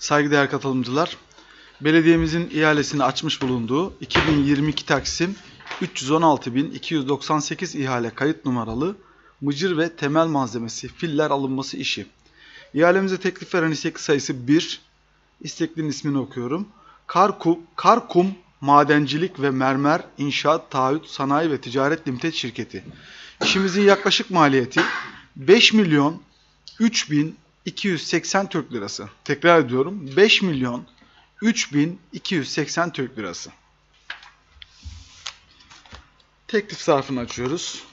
Saygıdeğer katılımcılar, belediyemizin ihalesini açmış bulunduğu 2022 Taksim 316.298 ihale kayıt numaralı mıcır ve temel malzemesi filler alınması işi. İhalemize teklif veren istek sayısı 1. İsteklinin ismini okuyorum. Karkum, Karkum Madencilik ve Mermer İnşaat Taahhüt Sanayi ve Ticaret Limited Şirketi. İşimizin yaklaşık maliyeti 5 milyon 3280 Türk Lirası. Tekrar ediyorum. 5 milyon 3280 Türk Lirası. Teklif zarfını açıyoruz.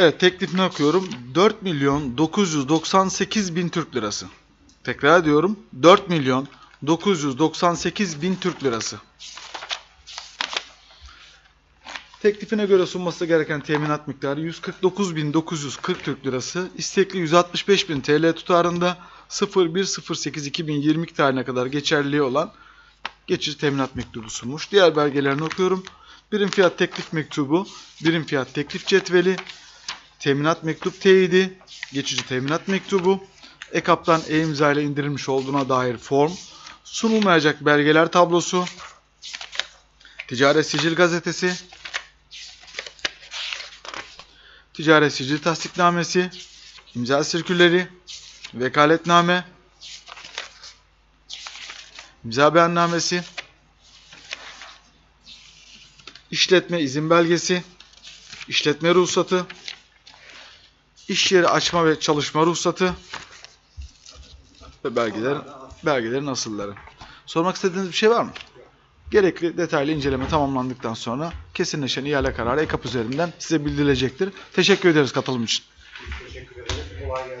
Evet teklifini okuyorum. 4 milyon 998 bin Türk lirası. Tekrar ediyorum. 4 milyon 998 bin Türk lirası. Teklifine göre sunması gereken teminat miktarı 149.940 Türk lirası. İstekli 165.000 TL tutarında 01.08.2022 tarihine kadar geçerliliği olan geçici teminat mektubu sunmuş. Diğer belgelerini okuyorum. Birim fiyat teklif mektubu, birim fiyat teklif cetveli, teminat mektup teyidi, geçici teminat mektubu, EKAP'tan e-imza ile indirilmiş olduğuna dair form, sunulmayacak belgeler tablosu, ticaret sicil gazetesi, ticaret sicil tasdiknamesi, imza sirküleri, vekaletname, imza beyannamesi, işletme izin belgesi, işletme ruhsatı, iş yeri açma ve çalışma ruhsatı ve belgeler, belgelerin asılları. Sormak istediğiniz bir şey var mı? Gerekli detaylı inceleme tamamlandıktan sonra kesinleşen ihale kararı EKAP üzerinden size bildirilecektir. Teşekkür ederiz katılım için. Teşekkür ederim. Kolay gelsin.